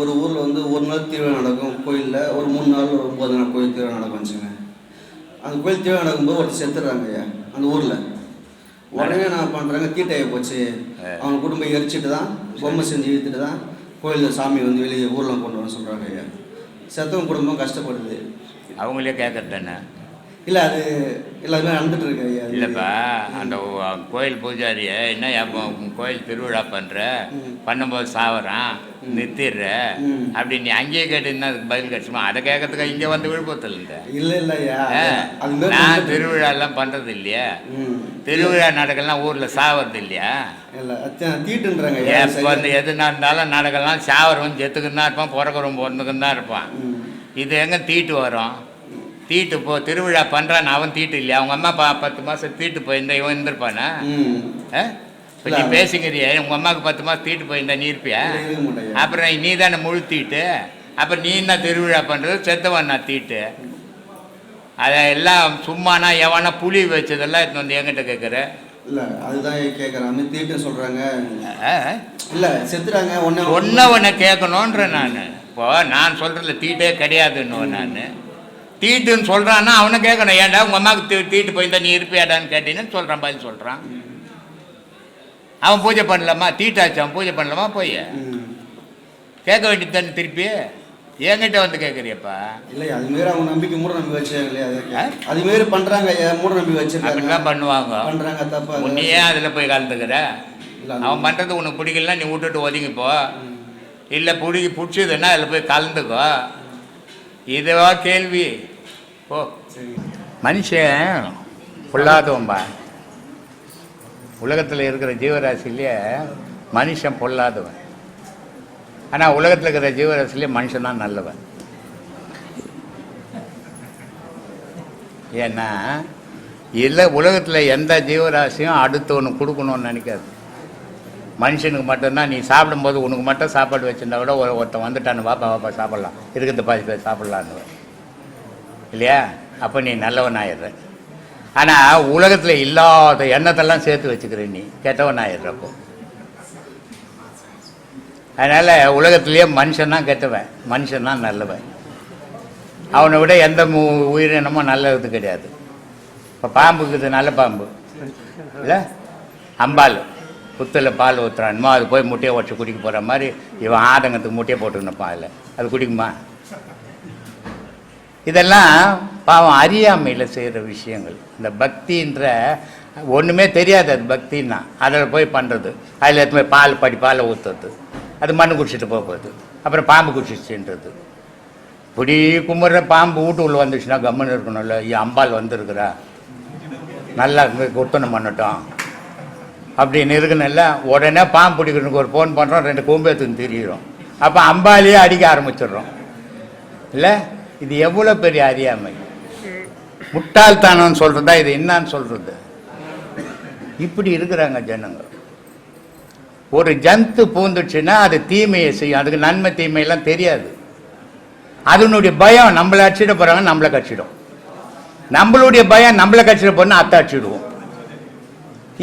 ஒரு ஊரில் வந்து ஒரு நாள் திருவிழா நடக்கும் கோயிலில் ஒரு மூணு நாள் ஒரு ஒம்பது நாள் கோயில் திருவிழா நடக்கும் வச்சுங்க அந்த கோயில் திருவிழா நடக்கும்போது ஒருத்தர் செத்துடுறாங்க ஐயா அந்த ஊரில். உடனே நான் பண்ணுறாங்க தீட்டையை போச்சு. அவங்க குடும்பம் எரிச்சிட்டு தான் பொம்மை செஞ்சு இழுத்துட்டு தான் கோயிலில் சாமி வந்து வெளியே ஊரில் கொண்டு வர சொல்கிறாங்க ஐயா. செத்தவங்க குடும்பம் கஷ்டப்படுது. அவங்களே கேட்கறது தானே இல்லை அது எல்லாமே நடந்துட்டு இருக்கு ஐயா. இல்லைப்பா அந்த கோயில் பூஜாரிய என்ன கோயில் திருவிழா பண்ணுற பண்ணும்போது சாவறான் நிறுத்திடுற. அப்படி நீ அங்கேயே கேட்டு அதுக்கு பதில் கிடைச்சுமா? அதை கேட்கறதுக்கு இங்கே வந்து விழுப்புரத்தில் இல்லை இல்லை மாரி நான் திருவிழாலாம் பண்ணுறது இல்லையா? திருவிழா நடக்கலாம் ஊரில் சாவறது இல்லையா? தீட்டுன்றாங்க எப்போ வந்து எது நடந்தாலும் நடக்கலாம். சாவரவன் செத்துக்குன்னு தான் இருப்பான் பிறக்கிறவன் பிறந்துக்குன்னு தான் இருப்பான். இது எங்கே தீட்டு வரும்? தீட்டு போ திருவிழா பண்ணுறான் அவன் தீட்டு இல்லையா? அவங்க அம்மா பா பத்து மாதம் தீட்டு போயிருந்தா இவன் இருந்திருப்பானா? இப்ப நீ பேசுங்கிறிய உங்கள் அம்மாவுக்கு பத்து மாதம் தீட்டு போயிருந்தா நீ இருப்பியா. அப்புறம் நீ தானே முழு தீட்டு? அப்புறம் நீ என்ன திருவிழா பண்ணுறது செத்தவன் நான் தீட்டு. அதை எல்லாம் சும்மானா எவனா புளி வச்சதெல்லாம் எடுத்து வந்து என்கிட்ட கேட்குற இல்ல அதுதான் கேட்குறாங்க தீட்டுன்னு சொல்றாங்க. இல்ல செத்துறாங்க ஒன்னே ஒன்றை ஒன்று கேட்கணுன்ற நான். இப்போ நான் சொல்கிறதுல தீட்டே கிடையாதுன்னு நான். தீட்டுன்னு சொல்கிறான்னா அவனை கேட்கணும் ஏன்டா உங்கள் அம்மாவுக்கு தீ தீட்டு போயிருந்தா நீ இருப்பியாடான்னு கேட்டீங்கன்னு சொல்கிறான் பதில் சொல்கிறான் அவன் பூஜை பண்ணலாமா? தீட்டாச்சு அவன் பூஜை பண்ணலாமா? போய். கேட்க வேண்டியது தானே திருப்பி? என்கிட்ட வந்து கேட்குறியப்பா இல்லை அது மாரி அவங்க நம்பிக்கை மூட நம்பி வச்சாங்க இல்லையா? அது மாரி பண்றாங்க ஐயா மூட நம்பி வச்சிருக்காங்க பண்ணுவாங்க. பண்றாங்க தப்பா. நீ ஏன் அதில் போய் கலந்துக்கிற. அவன் பண்ணுறது உனக்கு பிடிக்கலன்னா நீ விட்டுட்டு ஒதுங்கிப்போ இல்லை பிடிக்கி பிடிச்சதுன்னா அதில் போய் கலந்துக்கோ. இதுவா கேள்வி. ஓ மனுஷன் பொல்லாதவன்பா உலகத்தில் இருக்கிற ஜீவராசிலேயே மனுஷன் பொல்லாதவன். ஆனால் உலகத்தில் இருக்கிற ஜீவராசிலேயே மனுஷன் தான் நல்லவன். ஏன்னா இல்லை உலகத்தில் எந்த ஜீவராசியும் அடுத்தவனுக்கு கொடுக்கணும்னு நினைக்காது. மனுஷனுக்கு மட்டும்தான் நீ சாப்பிடும்போது உனக்கு மட்டும் சாப்பாடு வச்சுருந்தா கூட ஒரு ஒருத்தன் வந்துட்டான்னு வாப்பா வாப்பா சாப்பிட்லாம். இருக்கிறத பாதி பேர் சாப்பிட்லான்னு. இல்லையா? அப்போ நீ நல்லவன் ஆயிடுற ஆனால் உலகத்தில் இல்லாத எண்ணத்தெல்லாம் சேர்த்து வச்சுக்கிற நீ. கெட்டவன் ஆயிடுறப்போ அதனால் உலகத்திலேயே மனுஷன் தான் கெட்டவன் மனுஷன் தான் நல்லவன். அவனை விட எந்த மு- உயிரினமும் நல்லது கிடையாது. இப்போ பாம்புக்கு இது நல்ல பாம்பு. இல்லை? அம்பாள் புத்தில் பால் ஊற்றுறான்மோ அது போய் முட்டையை உடச்சி குடிக்க போகிற மாதிரி இவன் ஆதங்கத்துக்கு முட்டையை போட்டுக்கணுப்பான் அதில். அது குடிக்குமா? இதெல்லாம் பாவம் அறியாமையில் செய்கிற விஷயங்கள். இந்த பக்தின்ற ஒன்றுமே தெரியாது அது பக்தின்னா. அதில் போய் பண்ணுறது அதில் எடுத்து போய் பால் படி பாலை ஊற்றுறது அது மண்ணு குடிச்சிட்டு போக போகுது அப்புறம் பாம்பு குடிச்சிச்சுன்றது இப்படி கும்பிட்ற பாம்பு வீட்டு உள்ள வந்துச்சுன்னா கம்முன்னு இருக்கணும்ல. ஐயா அம்பாள் வந்திருக்கிறா. நல்லா இங்கே குத்தனம் பண்ணட்டும். அப்படின்னு இருக்கணும்ல. உடனே பாம்பு பிடிக்கிறதுக்கு ஒரு ஃபோன் பண்ணுறோம் ரெண்டு கொம்பேத்துன்னு தெரியிறோம். அப்போ அம்பாலேயே அடிக்க ஆரம்பிச்சிடுறோம். இல்லை? இது எவ்வளோ பெரிய அறியாமை? முட்டாள்தனம் சொல்கிறதா இது என்னன்னு சொல்கிறது இப்படி இருக்கிறாங்க ஜனங்க ஒரு ஜந்து பூந்துச்சுன்னா அது தீமையை செய்யும். அதுக்கு நன்மை தீமையெல்லாம் தெரியாது. அதனுடைய பயம் நம்மளை அடிச்சிட போகிறாங்க நம்மளை கடிச்சிடும். நம்மளுடைய பயம் நம்மளை கடிச்சிட போறோம்னா அத்தை அடிச்சிடுவோம்.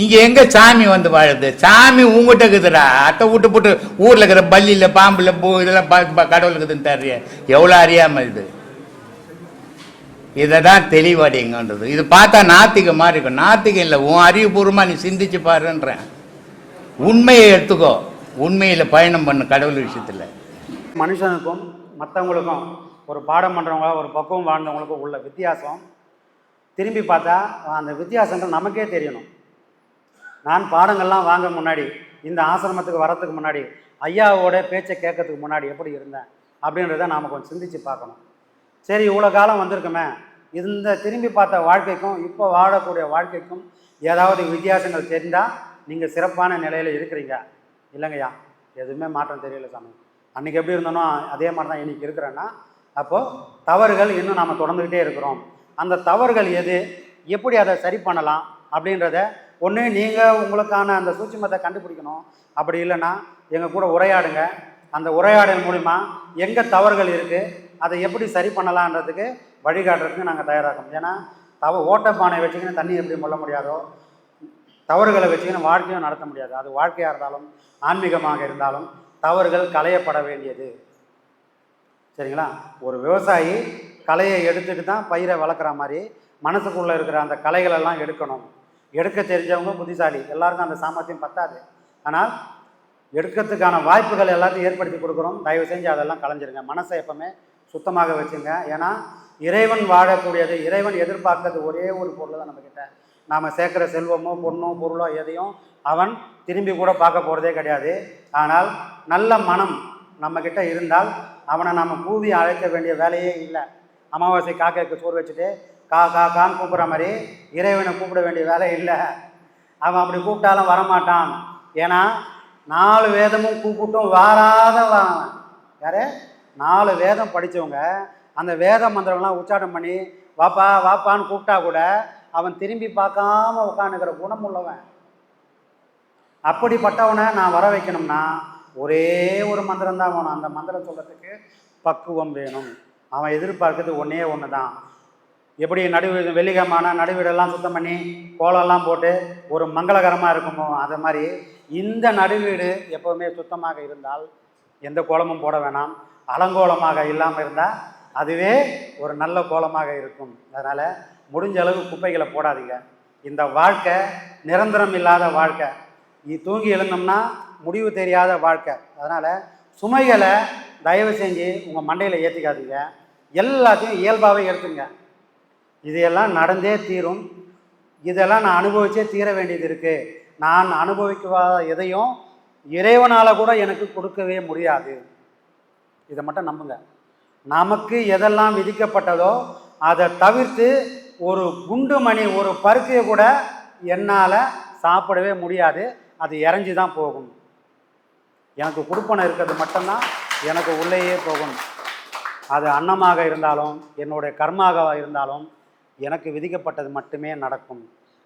இங்க எங்க சாமி வந்து வாழுது? சாமி உங்ககிட்ட இருக்குதுடா. அத்தை விட்டு போட்டு ஊர்ல இருக்கிற பல்லியில பாம்புல பூ இதெல்லாம் கடவுள் இருக்குதுன்னு தர்றிய எவ்வளவு அறியாம இது? இதை தான் தெளிவடைங்கன்றது இது பார்த்தா நாத்திக மாதிரி இருக்கும். நாத்திகம் இல்லை உன் அறிவுபூர்வமாக நீ சிந்திச்சு பாருன்றேன் உண்மையை எடுத்துக்கோ. உண்மையில் பயணம் பண்ணு கடவுள் விஷயத்தில். மனுஷனுக்கும் மற்றவங்களுக்கும் ஒரு பாடம் பண்ணுறவங்களா ஒரு பக்குவம் வாழ்ந்தவங்களுக்கும் உள்ள வித்தியாசம். திரும்பி பார்த்தா அந்த வித்தியாசங்கள் நமக்கே தெரியணும். நான் பாடங்கள்லாம் வாங்க முன்னாடி இந்த ஆசிரமத்துக்கு வரத்துக்கு முன்னாடி ஐயாவோட பேச்சை கேட்கறதுக்கு முன்னாடி எப்படி இருந்தேன் அப்படின்றத நாம் கொஞ்சம் சிந்திச்சு பார்க்கணும். சரி இவ்வளோ காலம் வந்திருக்குமே. இந்த திரும்பி பார்த்த வாழ்க்கைக்கும் இப்போ வாழக்கூடிய வாழ்க்கைக்கும் ஏதாவது வித்தியாசங்கள் தெரிந்தால் நீங்கள் சிறப்பான நிலையில் இருக்கிறீங்க. இல்லைங்கய்யா எதுவுமே மாற்றம் தெரியல சாமி. அன்றைக்கி எப்படி இருந்தனோ அதே மாதிரி தான் இன்றைக்கி இருக்கிறேன்னா அப்போது தவறுகள் இன்னும் நாம் தொடர்ந்துக்கிட்டே இருக்கிறோம். அந்த தவறுகள் எது? எப்படி அதை சரி பண்ணலாம்? அப்படின்றத ஒன்று நீங்கள் உங்களுக்கான அந்த சூட்சிமத்தை கண்டுபிடிக்கணும். அப்படி இல்லைன்னா எங்கள் கூட உரையாடுங்க. அந்த உரையாடல் மூலிமா எங்கே தவறுகள் இருக்குது அதை எப்படி சரி பண்ணலான்றதுக்கு வழிகாட்டுறதுக்கு நாங்கள் தயாராகும் ஏன்னா தவ ஓட்டப்பானை வச்சுக்கின்னு தண்ணி எப்படி முள்ள முடியாதோ தவறுகளை வச்சுக்கின்னு வாழ்க்கையும் நடத்த முடியாது. அது வாழ்க்கையாக இருந்தாலும் ஆன்மீகமாக இருந்தாலும் தவறுகள் களையப்பட வேண்டியது. சரிங்களா? ஒரு விவசாயி களையை எடுத்துட்டு தான் பயிரை வளர்க்குற மாதிரி மனசுக்குள்ளே இருக்கிற அந்த கலைகளெல்லாம் எடுக்கணும். எடுக்க தெரிஞ்சவங்க புத்திசாலி. எல்லாருக்கும் அந்த சாமர்த்தியம் பத்தாது. ஆனால் எடுக்கிறதுக்கான வாய்ப்புகள் எல்லாத்தையும் ஏற்படுத்தி கொடுக்குறோம் தயவு செஞ்சு அதெல்லாம் கலைஞ்சிருங்க மனசை எப்பவுமே சுத்தமாக வச்சுங்க. ஏன்னா இறைவன் வாழக்கூடியது இறைவன் எதிர்பார்க்கறது ஒரே ஒரு பொருள் தான் நம்மக்கிட்ட நாம் சேர்க்குற செல்வமோ பொண்ணோ பொருளோ எதையும் அவன் திரும்பி கூட பார்க்க போகிறதே கிடையாது. ஆனால் நல்ல மனம் நம்மக்கிட்ட இருந்தால் அவனை நாம் கூவி அழைக்க வேண்டிய வேலையே இல்லை. அமாவாசை காக்கைக்கு சோறு வச்சுட்டு கா கா கான்னு கூப்பிட்ற மாதிரி இறைவனை கூப்பிட வேண்டிய வேலை இல்லை. அவன் அப்படி கூப்பிட்டாலும் வரமாட்டான். ஏன்னா நாலு வேதமும் கூப்பிட்டும் வாராத வரான் யாரு? நாலு வேதம் படித்தவங்க அந்த வேத மந்திரம்லாம் உச்சாரணம் பண்ணி வாப்பா வாப்பான்னு கூப்பிட்டா கூட அவன் திரும்பி பார்க்காம உட்காந்துக்கிற குணம் உள்ளவன். அப்படிப்பட்டவனை நான் வர வைக்கணும்னா ஒரே ஒரு மந்திரம் தான் வேணும். அந்த மந்திரம் சொல்கிறதுக்கு பக்குவம் வேணும். அவன் எதிர்பார்க்கறது ஒன்றே ஒன்று தான் எப்படி நடுவு வெள்ளிக்கிழமான நடுவீடெல்லாம் சுத்தம் பண்ணி கோலம்லாம் போட்டு ஒரு மங்களகரமாக இருக்குமோ அது மாதிரி இந்த நடுவீடு எப்போவுமே சுத்தமாக இருந்தால் எந்த கோலமும் போட வேணாம். அலங்கோலமாக இல்லாமல் இருந்தால் அதுவே ஒரு நல்ல கோலமாக இருக்கும். அதனால் முடிஞ்ச அளவு குப்பைகளை போடாதீங்க. இந்த வாழ்க்கை நிரந்தரம் இல்லாத வாழ்க்கை. நீ தூங்கி எழுந்தோம்னா முடிவு தெரியாத வாழ்க்கை. அதனால் சுமைகளை தயவு செஞ்சு உங்கள் மண்டையில் ஏற்றிக்காதீங்க எல்லாத்தையும் இயல்பாகவே எடுத்துங்க. இதையெல்லாம் நடந்தே தீரும். இதெல்லாம் நான் அனுபவிச்சே தீர வேண்டியது இருக்குது நான் அனுபவிக்காத எதையும் இறைவனால் கூட எனக்கு கொடுக்கவே முடியாது. இதை மட்டும் நம்புங்க. நமக்கு எதெல்லாம் விதிக்கப்பட்டதோ அதை தவிர்த்து ஒரு குண்டு மணி ஒரு பருக்கையை கூட என்னால் சாப்பிடவே முடியாது. அது இறஞ்சி தான் போகும். எனக்கு கொடுப்பனை இருக்கிறது மட்டும்தான் எனக்கு உள்ளேயே போகும். அது அன்னமாக இருந்தாலும் என்னுடைய கர்மாக இருந்தாலும் எனக்கு விதிக்கப்பட்டது மட்டுமே நடக்கும்.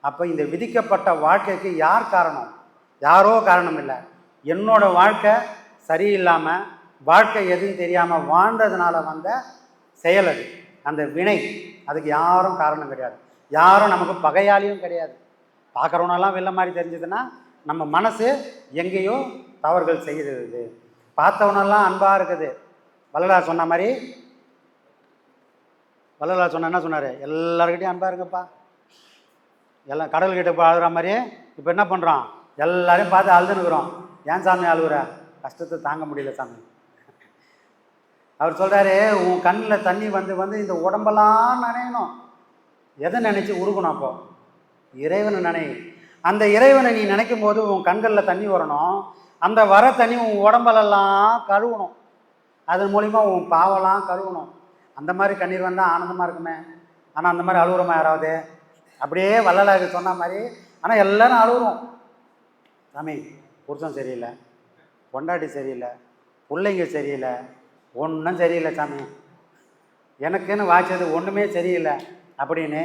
அப்போ இந்த விதிக்கப்பட்ட வாழ்க்கைக்கு யார் காரணம்? யாரோ காரணம் இல்லை. என்னோடய வாழ்க்கை சரியில்லாமல் வாழ்க்கை எதுவும் தெரியாமல் வாழ்ந்ததுனால வந்த செயல் அது. அந்த வினை. அதுக்கு யாரும் காரணம் கிடையாது. யாரும் நமக்கு பகையாளியும் கிடையாது. பார்க்குறவனெல்லாம் வெள்ள மாதிரி தெரிஞ்சதுன்னா நம்ம மனசு எங்கேயோ தவறுகள் செய்கிறது. பார்த்தவனெல்லாம் அன்பாக இருக்குது. வள்ளலார் சொன்ன மாதிரி வள்ளலார் சொன்ன என்ன சொன்னார்? எல்லாருக்கிட்டையும் அன்பாக இருங்கப்பா. எல்லாம் கடல்கிட்ட போய் அழுகிற மாதிரியே இப்போ என்ன பண்ணுறோம் எல்லாரையும் பார்த்து அழுதுனுக்குறோம் ஏன் சாமி அழுகுற கஷ்டத்தை தாங்க முடியல சாமி. அவர் சொல்கிறாரு உன் கண்ணில் தண்ணி வந்து வந்து இந்த உடம்பெல்லாம் நனையணும். எதை நினச்சி உருகணும் அப்போ? இறைவனை நினை. அந்த இறைவனை நீ நினைக்கும் போது உன் கண்களில் தண்ணி வரணும். அந்த வர தண்ணி உன் உடம்பலெல்லாம் கழுவணும். அதன் மூலிமா உன் பாவெல்லாம் கழுவணும். அந்த மாதிரி கண்ணீர் வந்தால் ஆனந்தமாக இருக்குமே? ஆனால் அந்த மாதிரி அழுகுறமா யாராவது? அப்படியே வள்ளலாக சொன்ன மாதிரி ஆனால் எல்லாரும் அழுகுறோம் சாமி புருஷன் சரியில்லை பொண்டாட்டி சரியில்லை பிள்ளைங்க சரியில்லை ஒன்றும் சரியில்லை சாமி. எனக்குன்னு வாய்ச்சது ஒன்றுமே சரியில்லை. அப்படின்னு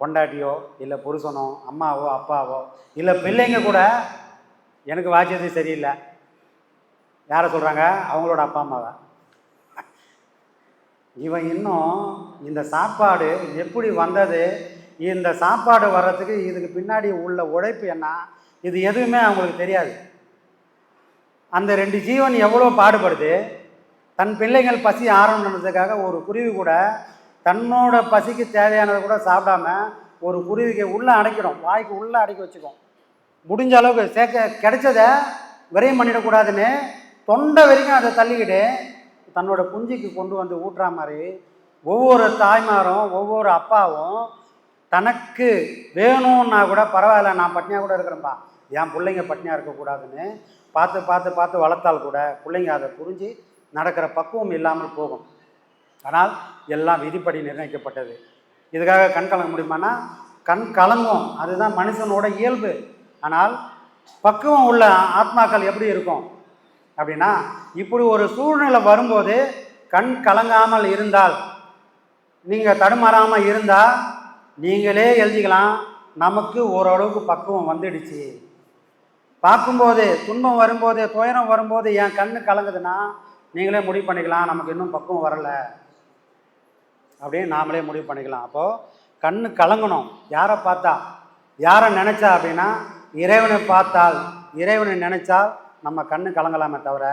பொண்டாட்டியோ இல்லை புருஷனோ அம்மாவோ அப்பாவோ இல்லை பிள்ளைங்க கூட எனக்கு வாய்ச்சது சரியில்லை. யாரை சொல்கிறாங்க அவங்களோட அப்பா அம்மாவை? இவன் இன்னும் இந்த சாப்பாடு எப்படி வந்தது? இந்த சாப்பாடு வர்றதுக்கு இதுக்கு பின்னாடி உள்ள உழைப்பு என்ன? இது எதுவுமே அவங்களுக்கு தெரியாது. அந்த ரெண்டு ஜீவன் எவ்வளோ பாடுபடுது? தன் பிள்ளைகள் பசி ஆரம்பிச்சதுக்காக ஒரு குருவி கூட தன்னோட பசிக்கு தேவையானதை கூட சாப்பிடாம ஒரு குருவிக்கு உள்ளே அடைக்கிடும் வாய்க்கு உள்ளே அடக்கி வச்சுக்கும். முடிஞ்ச அளவுக்கு சேர்க்க கிடைச்சத விரையும் பண்ணிடக்கூடாதுன்னு தொண்டை வரைக்கும் அதை தள்ளிக்கிட்டு தன்னோட குஞ்சுக்கு கொண்டு வந்து ஊட்டுற மாதிரி ஒவ்வொரு தாய்மாரும் ஒவ்வொரு அப்பாவும் தனக்கு வேணும்னா கூட பரவாயில்ல நான் பட்னியாக கூட இருக்கிறேன்ப்பா என் பிள்ளைங்க பட்னியாக இருக்கக்கூடாதுன்னு பார்த்து பார்த்து பார்த்து வளர்த்தால் கூட பிள்ளைங்க அதை புரிஞ்சு நடக்கிற பக்குவம் இல்லாமல் போகும். ஆனால் எல்லாம் விதிப்படி நிர்ணயிக்கப்பட்டது. இதுக்காக கண் கலங்க முடியுமானா கண் கலங்கும். அதுதான் மனுஷனோட இயல்பு. ஆனால் பக்குவம் உள்ள ஆத்மாக்கள் எப்படி இருக்கும்? அப்படின்னா இப்படி ஒரு சூழ்நிலை வரும்போது கண் கலங்காமல் இருந்தால் நீங்கள் தடுமாறாமல் இருந்தால் நீங்களே எழுதிக்கலாம் நமக்கு ஓரளவுக்கு பக்குவம் வந்துடுச்சு. பார்க்கும்போது துன்பம் வரும்போது துயரம் வரும்போது என் கண் கலங்குதுன்னா நீங்களே முடிவு பண்ணிக்கலாம் நமக்கு இன்னும் பக்குவம் வரலை அப்படின்னு நாமளே முடிவு பண்ணிக்கலாம். அப்போது கண் கலங்கணும். யாரை பார்த்தா? யாரை நினச்சா அப்படின்னா இறைவனை பார்த்தால் இறைவனை நினச்சால் நம்ம கண்ணு கலங்கலாமே தவிர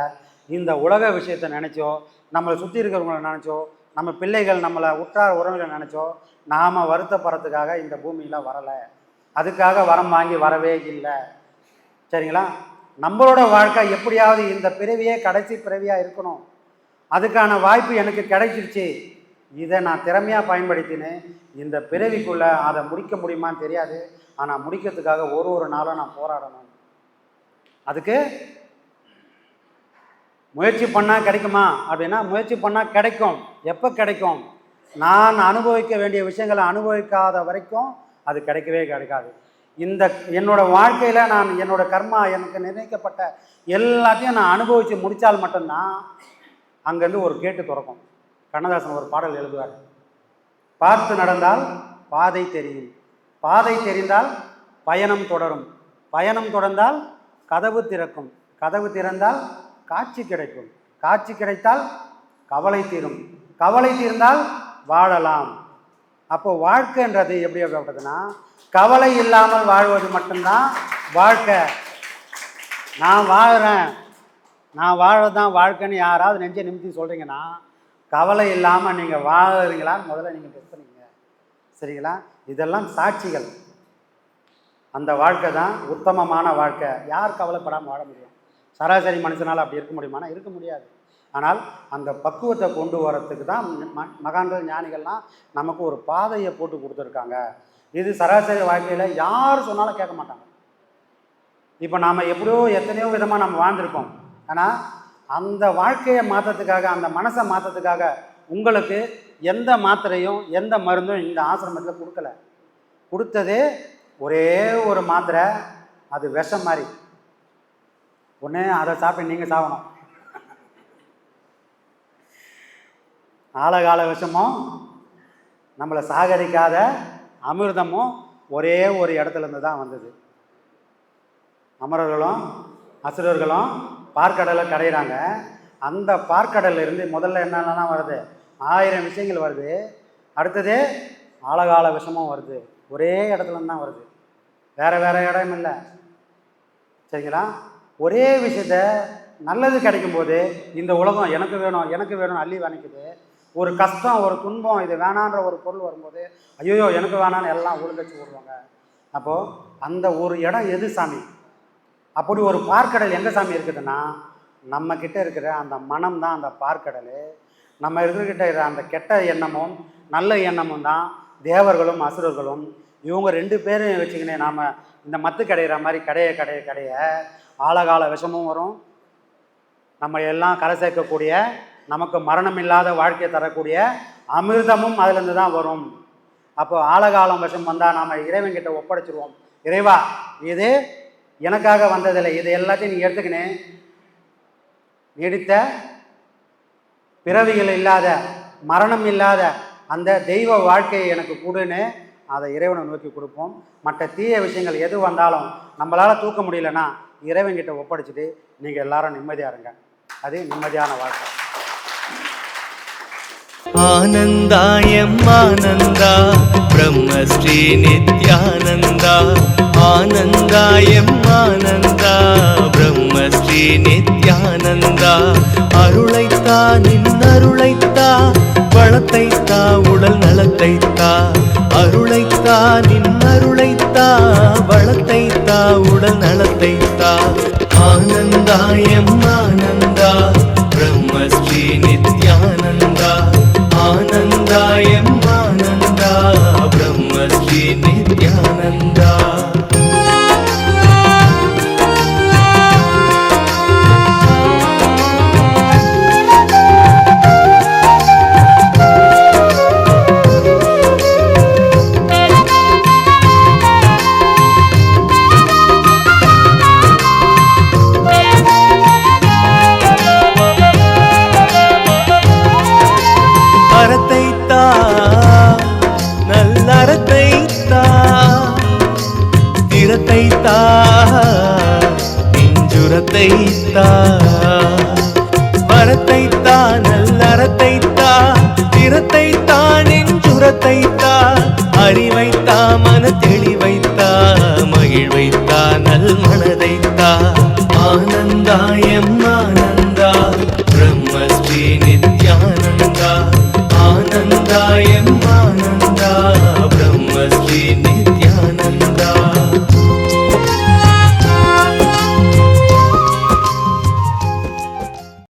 இந்த உலக விஷயத்தை நினச்சோ நம்மளை சுற்றி இருக்கிறவங்கள நினச்சோ நம்ம பிள்ளைகள் நம்மளை உற்றார் உறவுகளை நினச்சோ நாம் வருத்தப்படுறதுக்காக இந்த பூமியில் வரலை. அதுக்காக வரம் வாங்கி வரவே இல்லை. சரிங்களா? நம்மளோட வாழ்க்கை எப்படியாவது இந்த பிறவியே கடைசி பிறவியாக இருக்கணும். அதுக்கான வாய்ப்பு எனக்கு கிடைச்சிருச்சு. இதை நான் திறமையாக பயன்படுத்தினேன். இந்த பிறவிக்குள்ளே அதை முடிக்க முடியுமான்னு தெரியாது. ஆனால் முடிக்கிறதுக்காக ஒரு ஒரு நாளும் நான் போராடணும். அதுக்கு முயற்சி பண்ணால் கிடைக்குமா? அப்படின்னா முயற்சி பண்ணால் கிடைக்கும். எப்போ கிடைக்கும்? நான் அனுபவிக்க வேண்டிய விஷயங்களை அனுபவிக்காத வரைக்கும் அது கிடைக்கவே கிடைக்காது. இந்த என்னோட வாழ்க்கையில் நான் என்னோட கர்மா எனக்கு நிர்ணயிக்கப்பட்ட எல்லாத்தையும் நான் அனுபவித்து முடித்தால் மட்டும்தான் அங்கேருந்து ஒரு கேட்டு திறக்கும். கண்ணதாசன் ஒரு பாடல் எழுதுவார். பார்த்து நடந்தால் பாதை தெரியும். பாதை தெரிந்தால் பயணம் தொடரும். பயணம் தொடர்ந்தால் கதவு திறக்கும். கதவு திறந்தால் காட்சி கிடைக்கும். காட்சி கிடைத்தால் கவலை தீரும். கவலை தீர்ந்தால் வாழலாம். அப்போ வாழ்க்கைன்றது எப்படி அப்படின்னா கவலை இல்லாமல் வாழ்வது மட்டும்தான் வாழ்க்கை. நான் வாழ்கிறேன் நான் வாழதான் வாழ்க்கைன்னு யாராவது நெஞ்ச நிமித்தி சொல்கிறீங்கன்னா கவலை இல்லாமல் நீங்கள் வாழறீங்களான்னு முதல்ல நீங்கள் டெஸ்ட் பண்ணிங்க. சரிங்களா? இதெல்லாம் சாட்சிகள். அந்த வாழ்க்கை தான் உத்தமமான வாழ்க்கை. யார் கவலைப்படாமல் வாழ முடியும்? சராசரி மனுஷனால் அப்படி இருக்க முடியுமானா இருக்க முடியாது. ஆனால் அந்த பக்குவத்தை கொண்டு வரத்துக்கு தான் ம- மகான்கள் ஞானிகள்லாம் நமக்கு ஒரு பாதையை போட்டு கொடுத்துருக்காங்க. இது சராசரி வாழ்க்கையில் யார் சொன்னாலும் கேட்க மாட்டாங்க. இப்போ நாம் எப்படியோ எத்தனையோ விதமாக நம்ம வாழ்ந்திருப்போம் ஆனால் அந்த வாழ்க்கையை மாற்றத்துக்காக அந்த மனசை மாற்றத்துக்காக உங்களுக்கு எந்த மாத்திரையும் எந்த மருந்தும் இந்த ஆசிரமத்தில் கொடுக்கல. கொடுத்ததே ஒரே ஒரு மாத்திரை அது விஷம் மாதிரி. ஒன்று அதை சாப்பிட்டு நீங்கள் சாகணும். ஆழகால விஷமும் நம்மளை சாகரிக்காத அமிர்தமும் ஒரே ஒரு இடத்துலேருந்து தான் வந்தது. அமரர்களும் அசுரர்களும் பார்க்கடலை கடையிறாங்க. அந்த பார்க்கடல்ல இருந்து முதல்ல என்னென்னலாம் வருது? ஆயிரம் விஷயங்கள் வருது. அடுத்தது ஆழகால விஷமும் வருது. ஒரே இடத்துல தான் வருது. வேறு வேறு இடம் இல்லை. சரிங்களா? ஒரே விஷயத்த நல்லது கிடைக்கும்போது இந்த உலகம் எனக்கு வேணும் எனக்கு வேணும் அள்ளி வணிக்குது. ஒரு கஷ்டம் ஒரு துன்பம் இது வேணான்ற ஒரு பொருள் வரும்போது ஐயோ எனக்கு வேணான்னு எல்லாம் ஒழுங்கச்சு விடுவாங்க அப்போது அந்த ஒரு இடம் எது சாமி? அப்படி ஒரு பார்க்கடல் எங்கே சாமி இருக்குதுன்னா நம்மக்கிட்ட இருக்கிற அந்த மனம் தான் அந்த பார்க்கடல். நம்ம இருக்கிறக்கிட்ட இருக்கிற அந்த கெட்ட எண்ணமும் நல்ல எண்ணமும் தான் தேவர்களும் அசுரர்களும். இவங்க ரெண்டு பேரும் வச்சுக்கினே நாம் இந்த மத்து கிடையிற மாதிரி கடைய கடைய கடைய ஆழகால விஷமும் வரும். நம்ம எல்லாம் கரை சேர்க்கக்கூடிய நமக்கு மரணம் இல்லாத வாழ்க்கையை தரக்கூடிய அமிர்தமும் அதுலேருந்து தான் வரும். அப்போ ஆழகாலம் விஷம் வந்தால் நாம் இறைவன்கிட்ட ஒப்படைச்சிருவோம். இறைவா இது எனக்காக வந்ததில்லை. இது எல்லாத்தையும் நீ எடுத்துக்கினேன் நீடித்த பிறவிகள் இல்லாத மரணம் இல்லாத அந்த தெய்வ வாழ்க்கையை எனக்கு கொடுன்னு அதை இறைவனை நோக்கி கொடுப்போம். மற்ற தீய விஷயங்கள் எது வந்தாலும் நம்மளால் தூக்க முடியலன்னா இறைவன்கிட்ட ஒப்படைச்சிட்டு நீங்கள் எல்லாரும் நிம்மதியாக இருங்க. அது நிம்மதியான வாழ்க்கை. ஆனந்தாயம் ஆனந்தா பிரம்மஸ்ரீ நித்யானந்தா. ஆனந்தாயம் ஆனந்தா பிரம்மஸ்ரீ நித்யானந்தா. அருளைத்தா நின் அருளைத்தா வளத்தைத்தா உடல் நலத்தைத்தா. அருளைத்தா நின் அருளைத்தா வளத்தைத்தா உடல் நலத்தைத்தா. ஆனந்தாயம் ஆனந்தா